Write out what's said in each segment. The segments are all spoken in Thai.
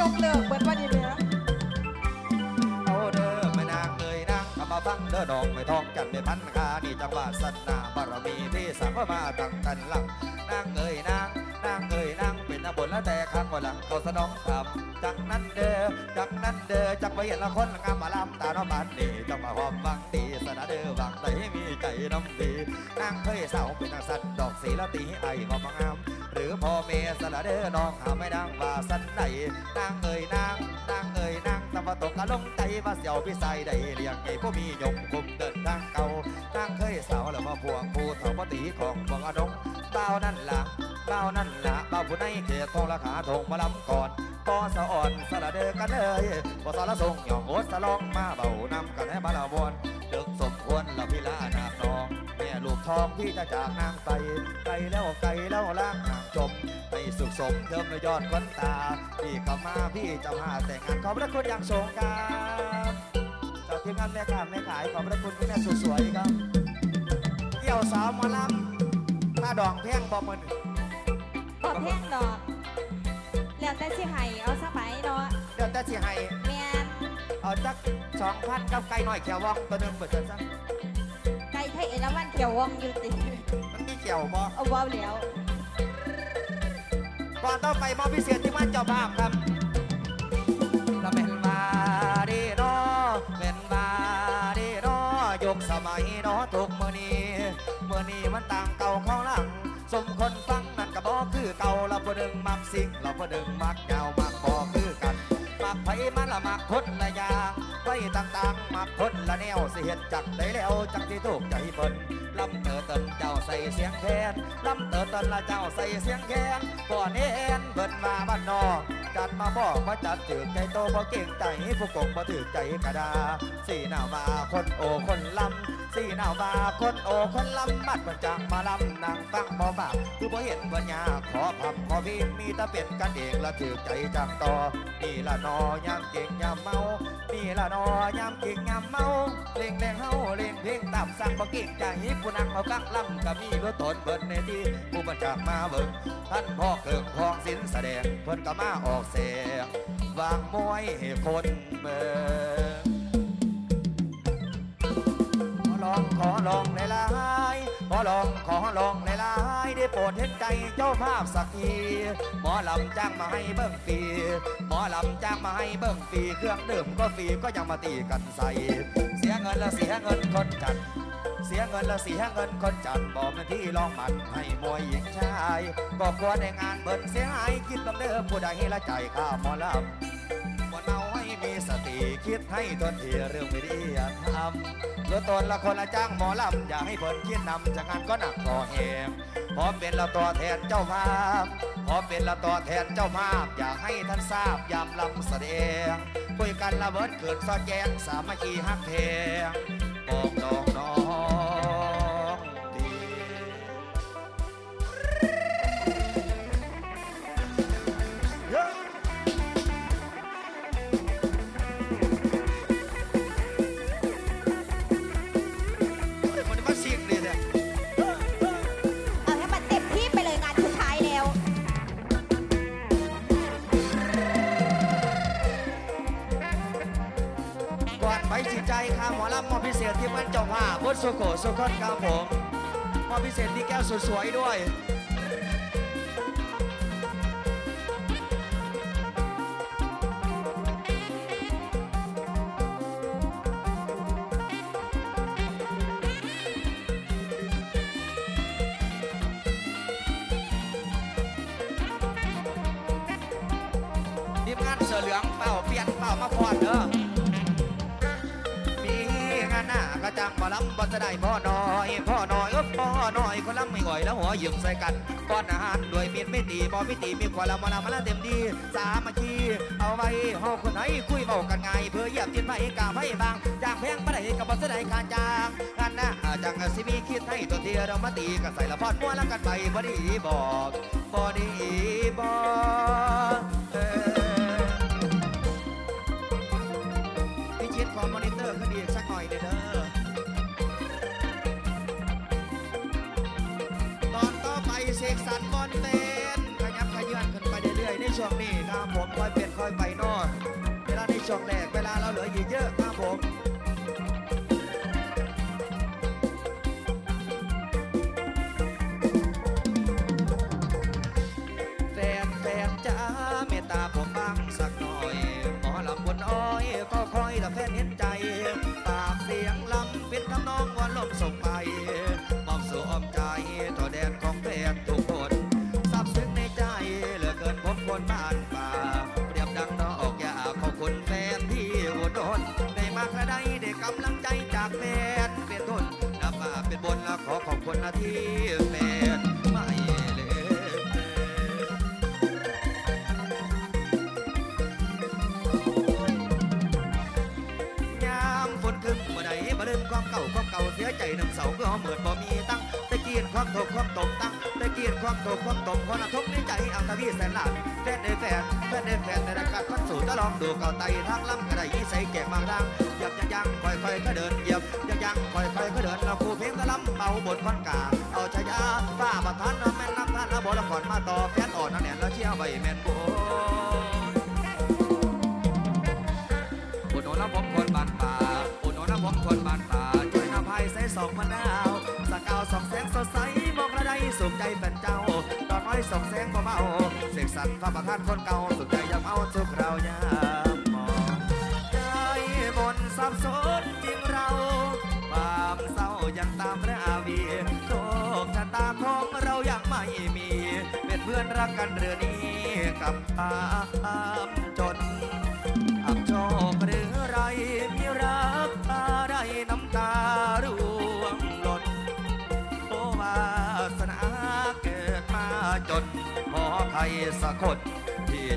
ยกเลิกเบิดวันนี้เลยนะเอาเด้อแม่นางเอยนางกำมาฟังเด้อดอกไม่ทองจันไม่พันคานี่จังหวะสันนาบารมีที่สังมาตั้งกันหลังนางเอ่ยนางนางเอ่ยนางเป็นนบนแล้วแต่ข้างว่าหลังเขาสนองทำ จังนั้นเด้อจังนั้นเด้อจังไปเห็นละคนงามมาลำตาน้องบานนี่จังมาหอมวังตีสนาเด้อวังใจมีใจน้ำดีนางเคยสาวเป็นนางสัตว์ดอกสีละตีไอ้หอมงาม หรือพ่อเมสละเด้อน้องหาไม่ดังว่าสันไหนนางเอ่ยนางนางเอ่ยนางตะวันตกกะลงใจว่าเสียวพี่ใส่ได้เลี้ยงใหญ่ผู้มียงคุมเดินทางเก่านางเคยสาวแล้วมาพวงผู้เฒ่าปตีของบวงอดงเบ้านั่นล่ะเบ้านั่นล่ะเบ้าผู้ในเขตทองราคาทงมาลำก่อน ปอสะอ่อนสละเดกันเลยปอสละทรงหย่องโอดสะลองมาเบานำกันให้บาลาวอนดึกสมควรละพิลานาคน้องแม่ลูกทองพี่จะจากนางไปไกลแล้วไกลแล้วล่างนางจมให้สุขสมเดิมยอดควันตา พี่กลับมาพี่จะมาแต่งงานขอบพระคุณอย่างสงกรารเจ้าทีมงานแม่ค้าแม่ขายขอบพระคุณคุณแม่สุดสวยครับเกี่ยวสาวมาลำถ้าดองเพียงบอมันตอบแท่งดอก แล้วแต่สิให้เอาสบายเนาะเดี๋ยวจะสิให้แม่นเอาจักสองพันกับไก่หน่อยแขววองตัวหนึงเปิดเจอซะไก่ไทยเอราวันเขียววองอยู่ติมันมีเกี่ยวบ่เอาเว้าแล้วก่อนต้องไปมอบพิเศษที่บ้านเจ้าภาพครับละเป็นบาดีเนอเป็นบาดีเนอยกสมัยเนอทุกมื่อนี้เมื่อนี้มันต่างเก่าเข้าหลังสมคนฟัง บ่ดึงมักสิ่งเราก็ดึงมักยาวมักบอคือกัน มักไผมันละมักคนละอย่างไว้ต่างๆมักคนละแนวสิเห็นจักได้แล้วจังที่ถูกใจเพิ่น ลำเตอเตินเจ้าใส่เสียงแคนลำเตอเตินละเจ้าใส่เสียงแคนก่อนเอ็นเพิ่นมาบ้านนอกจัดมาบอกว่าจัดถือใจโตบ่เก่งใจผู้กงบ่ถือใจกระดาสีหน้ามาคนโอคนลำสีหน้ามาคนโอคนลำบัดประจังมาลำนางฟังบ่บากคือบ่เห็นบ่ยาขอพับขอพีมีต่เป็นกันเองละถือใจจังต่อนี่ละนอยามเก่งยามเมานี่ละนอยามเก่งยามเมาเล่งแรงเฮาเล่งเพลงตามสั่งบ่เก่งใจผู้นั่งมาฟังลำก็มีรู้ตนเบิ่นในที่ผู้บัญชามาเบิ่งท่านพ่อเกิงพองศิลแสดงเพิ่นก็มาออกเสียงวางมวยให้คนเบิ่งขอลองขอลองหลายๆ ขอลองขอลองหลายๆได้โปรดเห็นใจเจ้าภาพสักทีหมอลำจ้างมาให้เบิ้งฟรีหมอลำจ้างมาให้เบิ้งฟรีเครื่องดื่มก็ฟรีก็ยังมาตีกันใส่เสียเงินแล้วเสียเงินคนจัด เสียเงินแล้วเสียเงินคนจัดบอกเป็นที่ลองมันให้มวยหญิงชายบอกควรในงานเบิดเสียหายคิดลำเด้อผู้ใดละใจข้าหมอลำ มีสติคิดให้ตนทีเรื่องไม่ดีอย่าทำเหลือตนละคนละจ้างหมอลำอย่าให้เพิ่นคิดนำจากงานก็หนักก่อเหงพร้อมเป็นละตัวแทนเจ้าภาพพร้อมเป็นละตัวแทนเจ้าภาพ อยากให้ท่านทราบยามลำแสดงคุยกันละเบิดเกิดซอแจงสามัคคีฮักเพงบอกดองน้อง สุโขสุขนครับผมมอพิเศษที่แก้วสวยๆด้วยทีมงานเสือเหลืองเป่าเปลี่ยนเป่ามาพอด ลำบ่จะได้พ่อน้อยพ่อน้อยก็พ่อน้อยคนลำไม่ก่อยแล้วหัวหยิบใส่กันก้อนอาหารด้วยมีดไม่ตีบ่ไม่ตีมีกว่าเรามาลำมาละเต็มดีสามัคคีเอาไว้เฮาคนไหนคุยเบากันไงเพื่อเหยียบจิตไปกาไว้บางจางแพงบ่ได้กับบ่จะได้ขาดจางงานน้าจังสิมีคิดให้ตัวเทียเรามาตีกันใส่ละพอดมัวแล้วกันไปบ่ดีบอกบ่ดีบอก สกสรรบอลเต้นขยับขยื่นขึ้นไปเรื่อยๆในช่วงนี้ครับผมค่อยเปลี่ยนค่อยไปนอะเวลาในช่วงแรกเวลาเราเหลืออีกเยอะครับผมแฟนแฟนจ้าเมตตาผมบ้างสักหน่อยหมอลำบนอ้อยก็คอยแต่แฟนเห็นใจ ปากเสียงลำเป็นทำนองว่าลมส่งไป กำลังใจจากแฟนเป็นต้นนับมาเป็นบนและขอขอบคุณนะที่แฟนไม่เลยยามฝนขึ้นบ่ได้บ่ลืมความเก่าความเก่าเสียใจน้ำเสาก็เหมือนบ่มีตังตะเกียนความตกความตกตังตะเกียนความตกความตกความทุกข์ในใจเอาตะพี่แสนล้านแฟนได้แฟนแฟนได้แฟนในรายการพันสู่จะลองดูเก่าไตทางลำก็ได้ยี่ใส่แก่บางทาง หยับยังยังค่อยๆก็เดินเหยียบยังยังค่อยๆก็เดินเราครูเพลงก็ลำเบาบทคอนกาเอาชายาฝ้าประทานเอาแม่นน้ำท่านเอาบละครมาต่อแฟนอ่อนนั่นแหละแล้วเชี่ยวใบแม่นโบอุดหนุนน้ำผมคนบานป่าอุดหนุนน้ำผมคนบานป่าช่วยน้ำพายใส่สองมะนาวสกาวสองแสงสดใสมองระไดสุขใจเป็นเจ้าดอกน้อยสองแสงเบาๆเสกสรรพระประธานคนเก่าสุขใจยามเอาสุขเรายาม สับสนจริงเราความเศร้ายังตามราวีโชคชะตาของเรายังไม่มี เป็นเพื่อนรักกันเรือนี้กับความจนอับโชคหรือไรมีรักอะไรน้ำตาร่วงหล่นโอวาสนาเกิดมาจนพอใครสักคนที่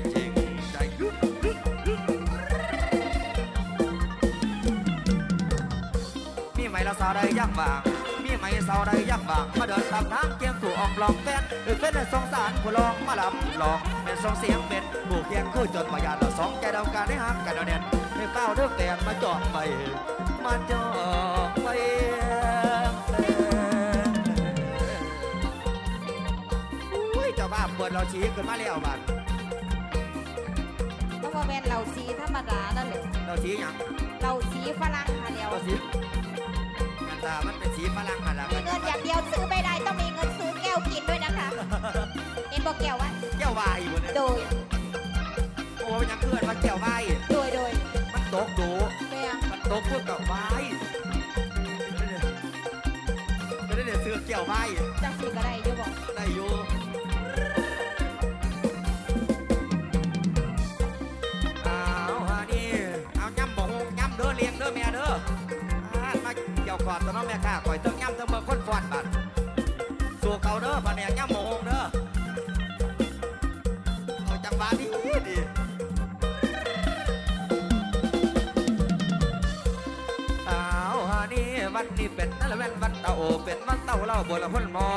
ใดยักบาง มีไหมสาวใดยักบาง มาเดินตามทางเคียงถูกออกลองแฟนหรือเป็นสงสารผู้ลองมาลำลองเป็นสองเสียงเป็นผู้เคียงคือจนมายานเราสองใจเดากันให้หักกันเอาเด่นให้เฝ้าเรื่องแต่มาจองไปมาจองไปอุ้ยเจ้าบ้าเปิดเราชี้ขึ้นมาแล้วบัดเพราะว่าเป็นเหล่าสีธรรมดานั่นแหละเราชี้หยังเหล่าสีฝรั่งค่ะเดียว เราชี้กัน ตามันเป็นสีฝรั่งอะไรมีเงินอย่างเดียวซื้อไม่ได้ต้องมีเงินซื้อแก้วกินด้วยนะคะ เห็นบอกแก้ววะเจ้าวายอยู่เนี่ยโดย โอ้ยยังเกิดมาเจ้าวายโดยโดยมันตกดูแม่งมันตกพวกกับไม้ไม่ได้เดี๋ยวซื้อเกี่ยวไม้จังสีก็ได้อยู่บอกได้อยู่าเกี่ยวกอดตัวน้องแม่ข้าข่อยเติมย่ำเติมเมื่อคนฟอนบัดสู่เขาเด้อปะเนี่ยย่ำบ่งเด้อเอาจังหวะดีดีอ้าวฮานี่วันนี้เป็นนั่นละแม่นวันเต่าเป็นวันเต่าเล่าบนละคนหมอ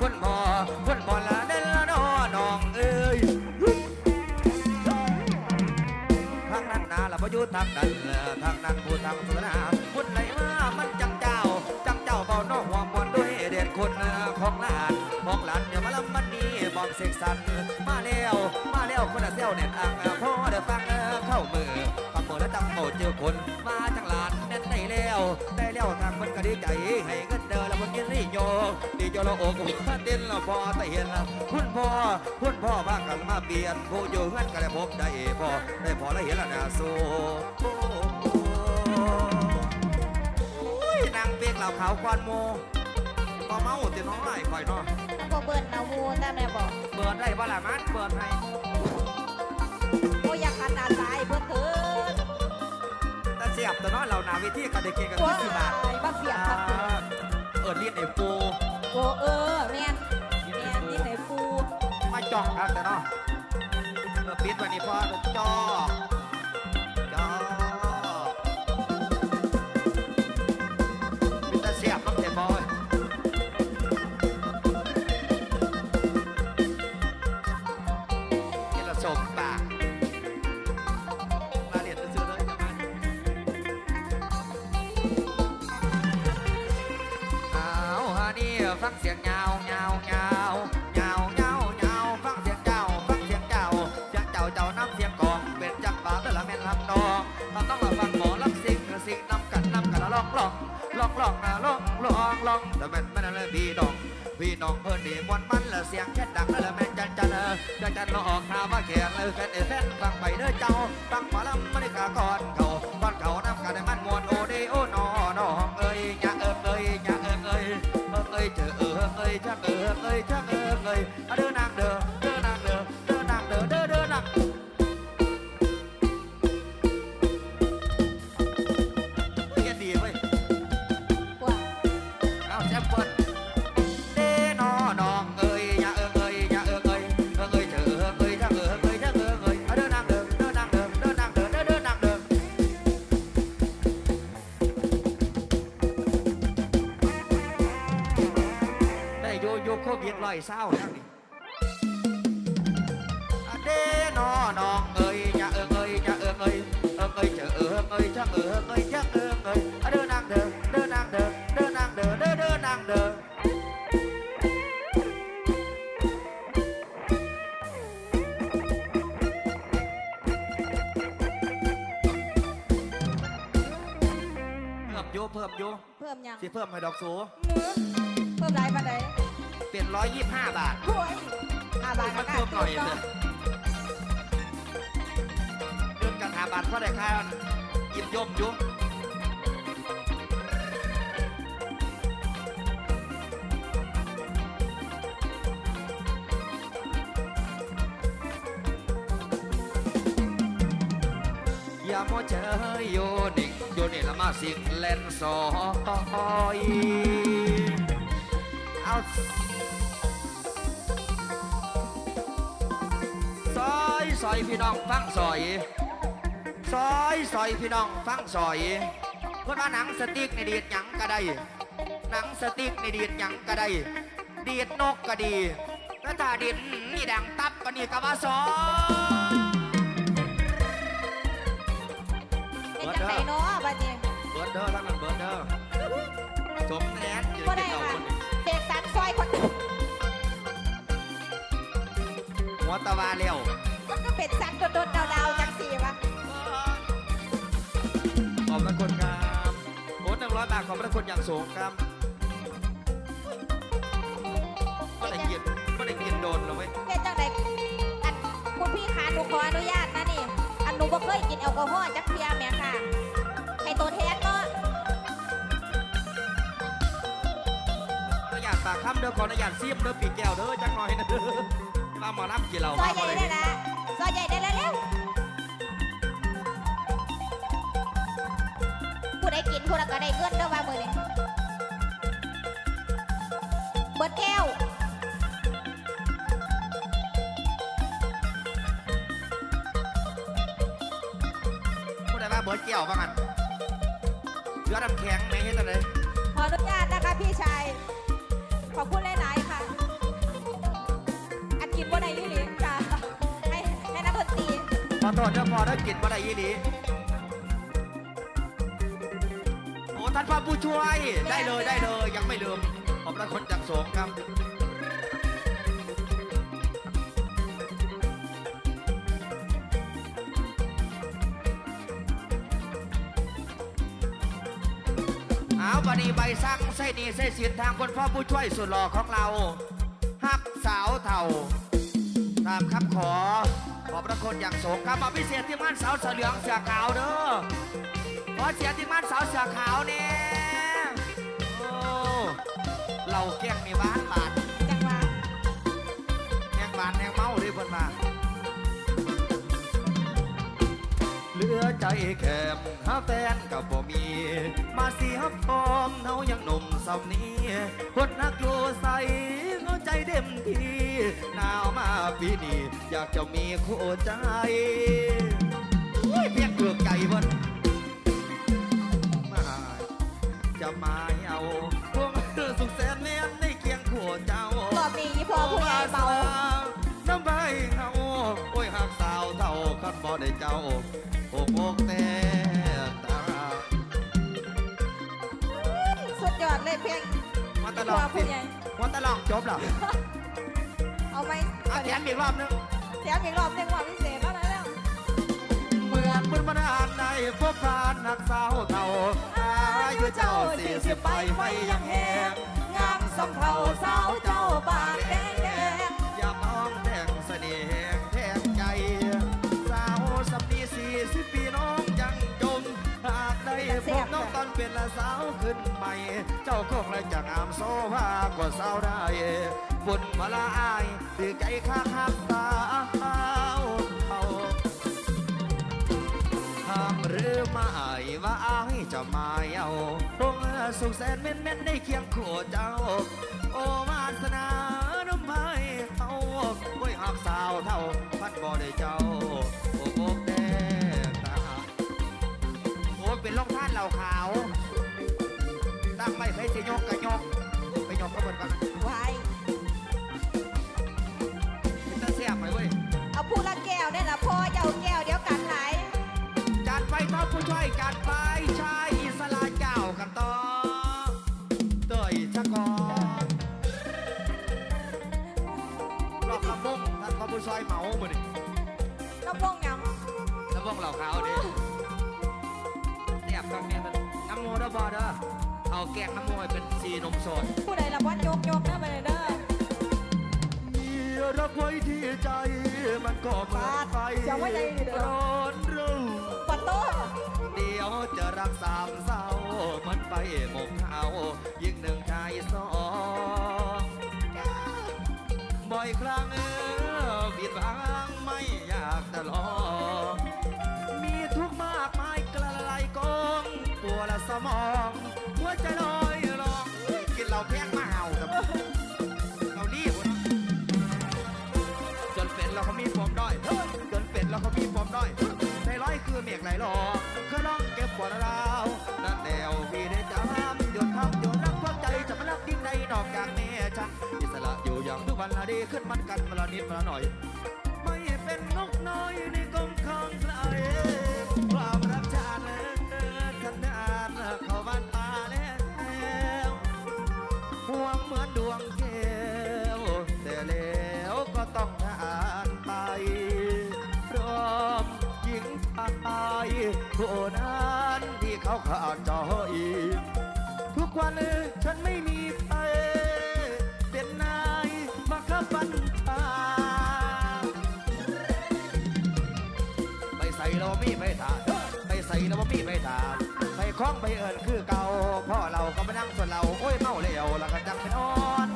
คนหมอคนหมอละเด่นละนอน้องเอ้ยทางนั้นนาละพยุทางนั้นทางนั้นผู้ทำศาสนาพุทธนา เสกสรรมาแล้วมาแล้วคนละเซลเน็ตอ่างพ่อเดี๋ยวฟังเข้ามือปากเปิดแล้วตั้งโหเจอคนมาจังหลานแน่นได้แล้วได้แล้วทางมันก็ดีใจให้เงินเดินแล้วมันยินดีโยดีโยเราโอ้กว่าเต้นเราพอต่เห็นละคุณพ่อคุณพ่อพากันมาเปลี่ยนผู้อยู่เงินก็ได้พบได้พอได้พอแล้วเห็นแล้วนาสู้โอ้โอ้ยนางเปียกเหล่าขาวควันโม ก็เมาตีน้อยคอยเนาะถ้าพอเบิร์นเอามูแต่แม่บอกเบิร์ดได้บ่ล่ะมันเบิร์ดให้โอ้ยอยากขันอาสายเพิ่นเถิดแต่เสียบตัวน้อยเราหนาวิธีกันได้เก่งกันว้าที่สิบบาทยบ้าเสียบครับเอิดเลียนไอ้ปูโอ้เออแม่นแม่นนี่ไหนปูมาจ่องครับแต่เนาะเออปิดวันนี้พอจอ งเสียงเงาเงาเงาเงาเงาเงาฟังเสียงเจ้าฟังเสียงเจ้าเสียงเจ้าเจ้าน้ำเสียงกองเป็นจังหวะเพื่อละแม่นลำนองเราต้องมาฟังหมอลำสิงกระสิงนำกันนำกันละลองลองลองลองนะลองลองลองแต่แม่นแม่นเละพี่ดองพี่น้องเพื่อนดีมวนมันละเสียงแค่ดังละแม่นจันจันเลยจันจันเราออกหาว่าแขนเลยแค่เอแฟนฟังไปเด้อเจ้าฟังหมอลำมันกากอดเขาบ้านเขานำกันมันมวนโอเดโอนอนองเอ้ยยะเอิบเอ้ยยะเอิบเอ้ย เอิงเอ้ยเจอเอิ ได้โยโย่โควิดร้อยเศร้าแล้วนี่อะเด้นอน้องเอ้ยอย่าเอิงเอ้ยอย่าเอิงเอ้ยเอิงเอ้ยเจอเอิงเอ้ยถ้าเอิงเอ้ยถ้าเอิงเอ้ยเอาเด้อนางเด้อเด้อนางเด้อเด้อนางเด้อเด้อเด้อนางเด้อเพิ่มอยู่เพิ่มอยู่เพิ่มยังสิเพิ่มให้ดอกสูมือเพิ่มไรมาไหน เป็นร้อยยี่ห้าบาทห่วยอาบานมัอานกาศเพิ่มหน่อยก็เถอะเดินกันหาบาทเพราะได้ค่าหยิบย่มอยู่อย่ามัวเฉยโยนิ่งโยนี่ละมาสิงเล่นซอยเซอยพี่น้องฟังซอยซอยซอยพี่น้องฟังซอยเพื่อนว่าหนังสติ๊กในดีดหยังก็ได้หนังสติ๊กในดีดหยังก็ได้ดีดนกก็ดีแล้วถ้าดีดนี่ดังตับก็นี่ก็ว่าซอยเป็นจังไหนเนาะบัดนี้เบิร์ดเด้อทั้งนั้นเบิร์ดเด้อสมแนนยืนบ่กิได้นเหล้าค่ะคนนี้เด็กสันซอยคนหนึ่งหัวตะวาเลี้ยวมันก็ เป็นสันโดดๆดาวๆจังสี่วะขอบพระคุณครับโอ้หนึ่งร้อยบาทขอบพระคุณอย่างสูงครับก็ได้กินก็ได้กินโดนเลยเว้ยเป็นจังไหนอันคุณพี่คะหนูขออนุญาตนะนี่ อันหนูบ่เคยกินแอลกอฮอล์จักเทียแม่ค่ะให้ตัวแทนเนาะขออนุญาตปากคำเด้อขออนุญาตซีมเด้อปีกแก้วเด้อจักหน่อยนะเด้อมาหมอน้ำกินเหล้าซอมายใหบ่ญ่ได้ได้ละ ซอยใหญ่ได้แล้วเร็วผู้ใดกินผู้นั้นก็ได้เงินเด้อว่ามื้อนี้เบิดแก้วผู้ใดมาเบิร์ดแก้วบ้างอันเหลือน้ำแข็งไหมเฮ็ดอะไรขออนุญาตนะคะพี่ชาย โทษเด้อพอได้กินบ่ได้ยี่ดีโอ้ท่านพระผู้ช่วย ได้เลยได้เลยยังไม่ลืมขอบพระคุณจากสงครับเอาบัดนีใบสั่งใส่นี่ใส่สินทางคนพ่อผู้ช่วยสุดหล่อของเราฮักสาวเท่า ตามคำขอ ขอบพระคุณอย่างสูงครับมาพิเศษที่ม่านสาวเสือเหลืองเสือขาวเด้อขอเสียที่ม่านสาวเสือขาวเนี่ยเหล่าแก้งนี่หวานบาดจังหวะแห้งบานแห้งเมาเลยเพิ่นมาเหลือใจแคมหาแฟนกับบ่มี มาเสียพร้อมเฮายังหนุ่มสาวนี้คนนักอยู่ใสเข้าใจเต็มทีหนาวมาปีนี้อยากจะมีคู่ใจโอ้ยเพียงเกือกใจเพิ่นมาจะมาเอาพวงสุขแสนแม่นในเคียงคู่เจ้ารอบนี้อีพอผู้ใหญ่เมาน้ำใบเฮาโอ้ยหักสาวเท่าคันบ่ได้เจ้าโอกอกแต่ สุดยอดเลยเพลงมาตอีลพออดผู้ใหญ่มาตลอดจบแล้วเอาไหมเอาแขนอีกรอบนึงเสียงอีกรอบหนึ่งว่าพิเศษแล้วนะแล้วเมื่อมันมานานในพบผ่านนักสาวเท่าอายุเจ้าสี่สิบไปไม่ยังแหงงามสำเภาสาวเจ้าปาก คงเลยจะงามโซภากว่าสาได้บุญมาละอายตื่ใจข้างหักสาเอาถามหรือไม่ว่าอายจะมาเอาคงสุขแสนเม่นเม่นได้เคียงคู่เจ้า โอมาสนาน้ำไม้เขาไว้หักสาวเท่า ไปยกก็เหมือนกันไว้เป็นตาเสียบไหมเว้ยเอาผู้ละแก้วเนี่ยนะพ่อจะเอาแก้วเดี๋ยวกันไหลายจัดไปท็อปผู้ช่วยจัดไปชายอิสระเจ้ากันต่อเตยชะกอนรอบลำบงท่านพระผู้ช่วยเหมาหมดนี่น้ำวงหยังลำบงเหล่าขาวดิเสียบกับแม่มันน้ำโมเด้อบอเด้อเอา แกงน้ำโมให้เป็นสีนมสดผู้ใดละวัดยกยกนะไปเลยเด้อมีรักไว้ที่ใจ มันก็เหมือไฟจะไว้ใจเด้อร้อนรุ่งปัดโต้เดี๋ยวจะรักสามเศร้ามันไปหมกเขายิ่งหนึ่งชายสองบ่อยครั้งเออผิดหวังไม่อยากจะลอง หัวใจลอยลองกินเหล้าแพงมาเห่าแต่เรารีบวจนเป็นเราเขามีผมด้อยจนเป็นเราเขามีผมด้อยในร้อยคือเมฆไหลหลอกเคยร้องเก็บปวดราวนั่นแนวพี่ได้จำหยดทำหยดรักพวกใจจะมารักดิ้นในนอกจากแม่ฉันอิสระอยู่อย่างทุกวันละดีขึ้นมันกันมาละนิดมาละหน่อยาขาดจอยทุกวันฉันไม่มีใครเป็นนายมาขับบัญชาไปใส่เรามีไปถาไปใส่เรามีไปถาไปคล้องไปเอิญคือเก่าพ่อเราก็มานั่งส่วนเราโอ้ยเมาแล้วแล้วก็จังเป็นอ่อน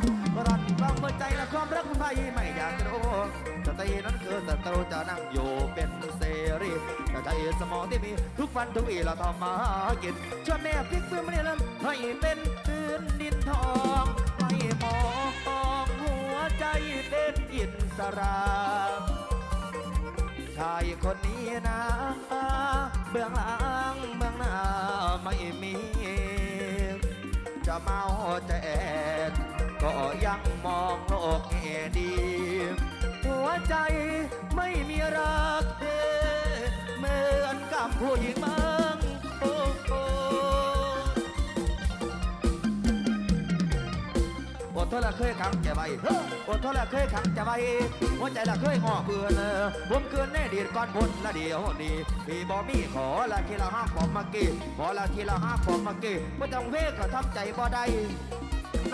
รันกล้องเมื่อใจและความรักคุณไทยไม่อยากจะรู้สตินั้นคือแต่เราจะนั่งอยู่เป็นเสรีแต่ใจสมองที่มีทุกวันทุกวีเราทำมาหากินช่วยแม่พลิกฟื้นมาเนี่ยแล้วให้เป็นพื้นดินทองให้มองหัวใจเป็นอินสระชายคนนี้นะเบื้องหลังเบื้องหน้าไม่มี จะเมาจะแอด ก็ยังมองโลกแง่ดี หัวใจไม่มีรักเทเหมือนกับผู้หญิงมังโอ้โหอดทนละเคยขังใจไว้อดทนละเคยขังใจไว้หัวใจละเคยงอเบื่อเลยผมเกินแน่ดีก่อนบนละเดียวนี้พี่บอมี่ขอละทีละห้าขอมาเกี้ขอละทีละห้าขอมาเกี้ไม่ต้องเวกก็ทำใจบ่ได้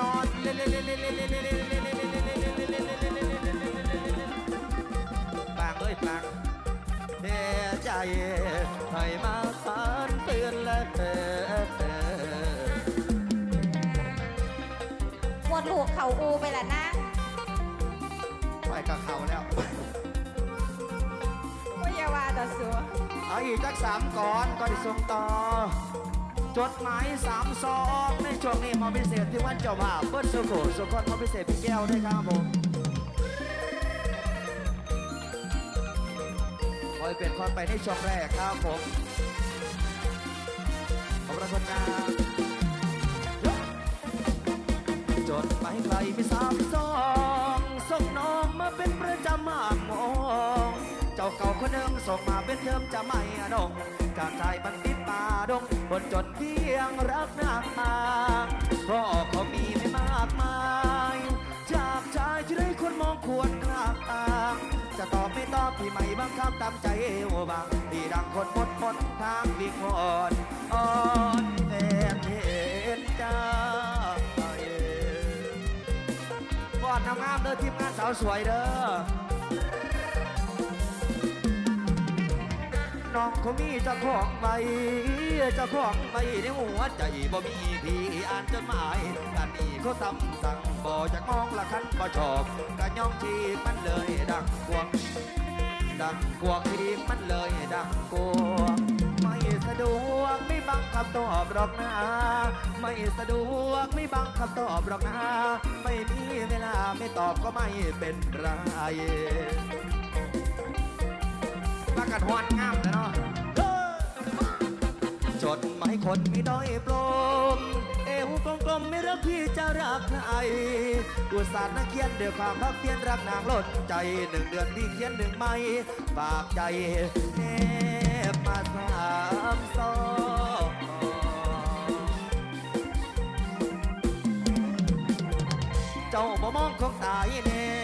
นอนเล่เล่เล่เล่เล่เล่เล่เล่เล่เล่เล่เล่เล่เล่เล่เล่เล่เล่เล่ปางเอ้ยปางเสียใจให้มาฝันเตือนและเธอหมดลูกเขาอูไปละนะไปกับเขาแล้วว่าอย่าว่าต่อสัวเอาอีกจักสามก่อนก่อนที่ส่งต่อ จดหมายสามซองในช่วงนี้มาพิเศษที่วันเจ้าบ่าวเบิ้ลสุโขสุขอนมาพิเศษพี่แก้วด้วยครับผมคอยเป็นคนไปในช่วงแรกครับผมขอบพระคุณครับจดหมายใครมีสามซองส่งน้องมาเป็นประจำมากมองเจ้าเก่าคนหนึ่งส่งมาเป็นเดิมจะไม่ดงจากชายบันติดป่าดง บนจนเพียงรักหนักมางก็เขามีไม่มากมาย จากชายที่ได้คนมองควรกลางจะตอบไม่ตอบพี่ไม่บังคับตามใจโอบางพี่ดังคนหมดหนทางวิงวอนอ่อนแฟนเห็นใจก่อนทำงามเด้อทีมงานสาวสวยเด้อ น้องคงมีเจ้าของใบเจ้าของใบในหัวใจบ่มีพี่อ่านจดหมายกันนี้เขาซ้ำสั่งบ่จะมองละคันบ่ชอบกะย่องทีมันเลยดังกวงดังกวงทีมันเลยดังกวงไม่สะดวกไม่บังคับตอบหรอกนะไม่สะดวกไม่บังคับตอบหรอกนะไม่มีเวลาไม่ตอบก็ไม่เป็นไร มากัดหวานงามนะเนาะจดหมายคนมีด้อยโปรมเอวกลมๆไม่รักพี่จะรักใครอุตส่าห์นักเขียนด้วยความพักเพียรรักนางล้นใจหนึ่งเดือนพี่เขียนหนึ่งไม่ฝากใจแนบมาสามซองเจ้าบ่มองคงตายแน่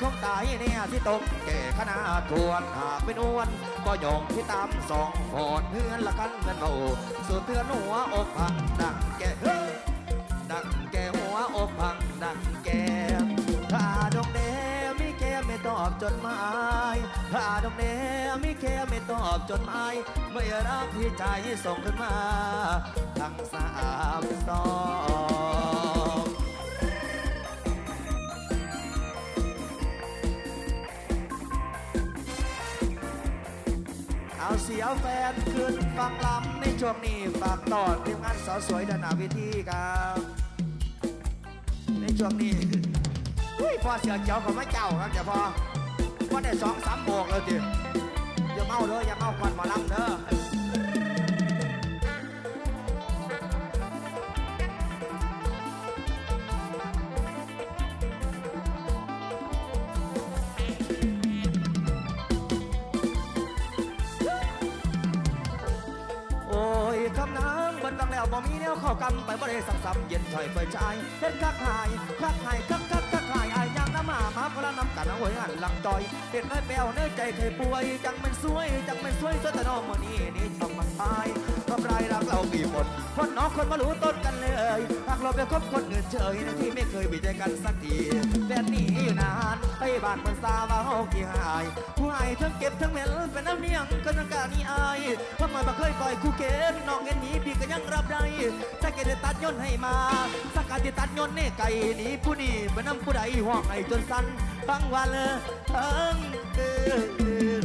คงตายเนี่ยที่ตกแก่ขนาดทวนหากเป็นอ้วน ก็ยองที่ตามสองหอนเพื่อนละกันเงินเบาสุดเตือนหัวอกพังดังแก่เฮ้ดังแก่หัวอกพังดังแก่ถ้าดงเดไม่แก่ไม่ตอบจดหมายถ้าดงเดไม่แก่ไม่ตอบจดหมายไม่รักพี่ใจส่งขึ้นมาทั้งสามสอง เอาเสียวแฟนขึ้นฟังลำในช่วงนี้ฝากตอนทีมงานสาวสวยดานาวิธีครับ ในช่วงนี้อุ้ยพอเสือเจ้ากับไม่เจ้าครับเดี๋ยวพอพอได้สองสามโบกแล้วจิ เขากำไปบ่ได้สับสับเย็นถอยเปิดชายเฮ็ดคักหายคักหายคักคักคักหายอายยังน้ำหมามาพละ น้ำกันเอาไว้หันหลังจอยเด็ดน้อยแปวเนื้อใจเคยป่วย จังมันสวย จังมันสวยซะแต่น้องมือนี้นี่ช่องมันตายทำลายรักเรามีหมดคนน้องคนมารู้ต้นกันเลยหากเราไปคบคนอื่นเฉยที่ไม่เคยมีใจกันสักทีแฟนหนีอยู่นานไปบ้านมันซาว่าเฮากี่หายผู้หายทั้งเก็บทั้งเหม็นเป็นน้ำเนียงก็นังกานี่อายเพราะมันบ่เคยปล่อยคู่เกณฑ์น้องเงินนีพี่ก็ยังรับได้ถ้าเกิดตัดยนต์ให้มาสักการที่ตัดยนต์เน่ไก่หนีผู้นี้เป็นน้ำผู้ใดห่วงไอ้จนสั้น ทั้งวันเลยทั้งคืน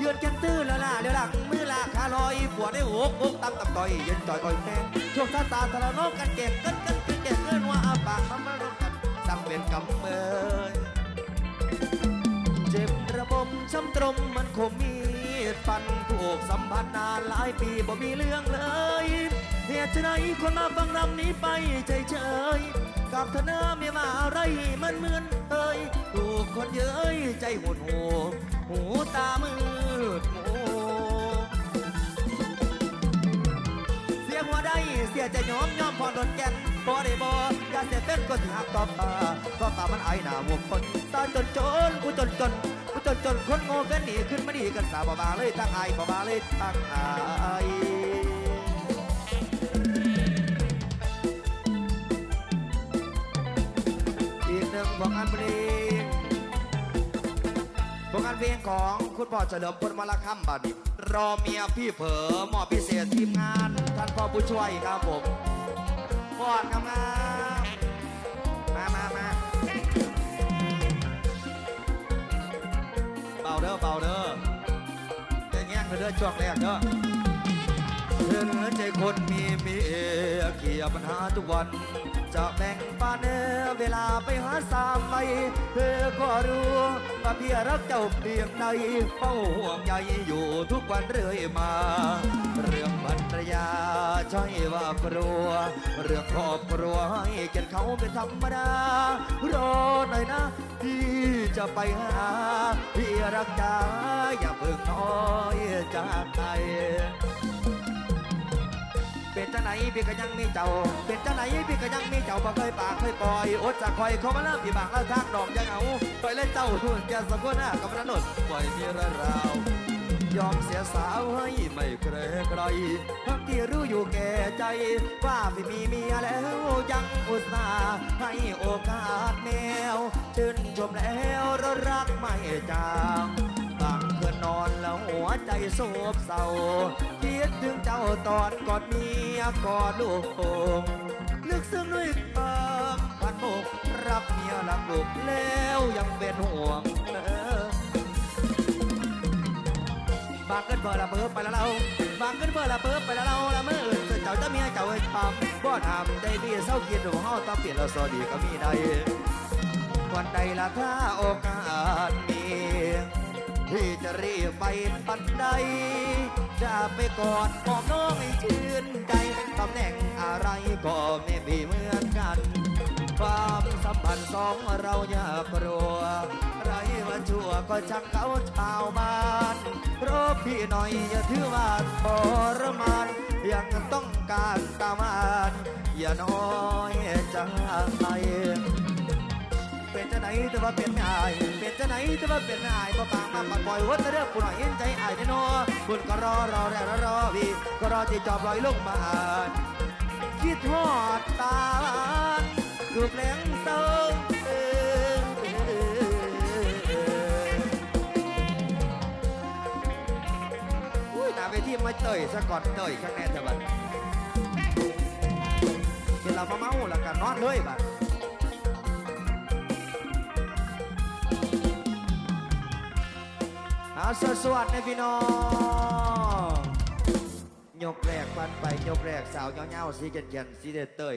ยืนกันตื้อละล่ะเดี๋ยวหลังมือลาคาลอยปวดได้หกหกตับตับต่อยเย็นจ่อยก่อยแพงช่วงท่าตาทะเลาะกันเก็บกันกันกันเก็บเงินว่าอาปากมันมาลงกันสั่งเป็นกำเมยเจ็บระบมช้ำตรมมันคมมีดฟันถูกสัมพันธ์นานหลายปีบ่มีเรื่องเลยเหตุไฉนคนมาฟังนำนี้ไปเฉยเฉย กับเธอน้อไม่มาอะไรมันเหมือนเอ่ยถูกคนเย้ยใจหดหูหูตามืดโมเสียหัวได้เสียใจยอมยอมพอโดนแก่นบ่ได้บ่อย่าเสียเป็นคนที่หักต่อป่าก็ป่ามันไอหน้าวงคนตาจนจนกูจนจนกูจนจนคนโง่กันหนีขึ้นมาดีกันสาบบาเลยทั้งไอบ่บาเลยทั้งไอ อีกงานเพลงผลงานเพลงของคุณพ่อเฉลิมพลมาละคำบัดรอเมียพี่เผลอมอพิเศษทีมงาน ท่านพ่อผู้ช่วยครับผมกอดงามมามามาเบาเด้อเบาเด้อเดี๋ยวแง่งเด้อช่วงแรกเด้อเธอเหนือใจคนมีเมียเกียปัญหาทุกวัน จะแบ่งปันเวลาไปหาสามไปเธอก็รู้ว่าพี่รักเจ้าเพียงใดเฝ้าห่วงใยอยู่ทุกวันเรื่อยมา เรื่องภรรยาใช่ว่ากลัว เรื่องครอบครัวให้เกียรติเขาเป็นธรรมดารอหน่อยนะพี่จะไปหาพี่รักจ้าอย่าเพิ่งน้อยจากใคร เป็นจังไหนพี่ก็ยังมีเจ้า เป็นจังไหนพี่ก็ยังมีเจ้าบ่เคยปากเคยปล่อยอดจากคอยเขามาเริ่มพี่บางแล้วทางดอกยังเอาปล่อยเล่นเจ้าหุ่นแกสะกุลหน้ากับพระนนท์ปล่อยมีเรื่องราวยอมเสียสาวให้ไม่เกรงใครทั้งที่รู้อยู่แก่ใจ ว่าไม่มีเมียแล้วยังอุตส่าห์ให้โอกาสแมวชื่นชมแล้วรักไม่จาง นอนแล้วหัวใจโศบเศร้าคิดถึงเจ้าตอนกอดเมียกอดลูกโป่งลึกซึ้งด้วยความพันโบกรักเมียรักลูกแล้วยังเป็นห่วงเบางเกินเบอร์ละเบิดไปแล้วเราบางเกินเบอร์ละเบิดไปแล้วเราละเมื่ออื่นเจ้าจะเมียเจ้าเอ้ยปามบ่ทำใจดีเศร้าคิดหัวเฮาต้องเปลี่ยนเราสอดีก็มีได้วันใดละถ้าโอกาสมี พี่จะรีบไปปันใด จะไปกอดหอมน้องให้ชื่นใจตำแหน่งอะไรก็ไม่มีเหมือนกัน ความสัมพันธ์สองเราอย่ากลัวไรว่าชั่วก็ช่างเขาชาวบ้านรบพี่หน่อยอย่าถือว่าทรมานยังต้องการตามานอย่าน้อยใจเป็น จะไหนแต่ว่าเป็นไม่อายเป็นจะไหนแต่ว่าเป็นไม่อายพอปากมาปัดปล่อยวัดเรื่องผู้หน่อยเห็นใจอายแน่นอคุณก็รอรอแรรอรอพี่ก็รอที่จอบลอยลงมาอ่านคิดทอดตาลูกแหลงเติงเอิงอุ้ยหน้าเวทีมาเตยซะก่อนเตยข้างแน่เถอะบัดเห็นเรามาเมาแล้วกันนอนเลยบัด อาสสวัสดีพี่น้องยกแรกปันไปยกแรกสาวเงาๆสีเกียนๆสีเดเตย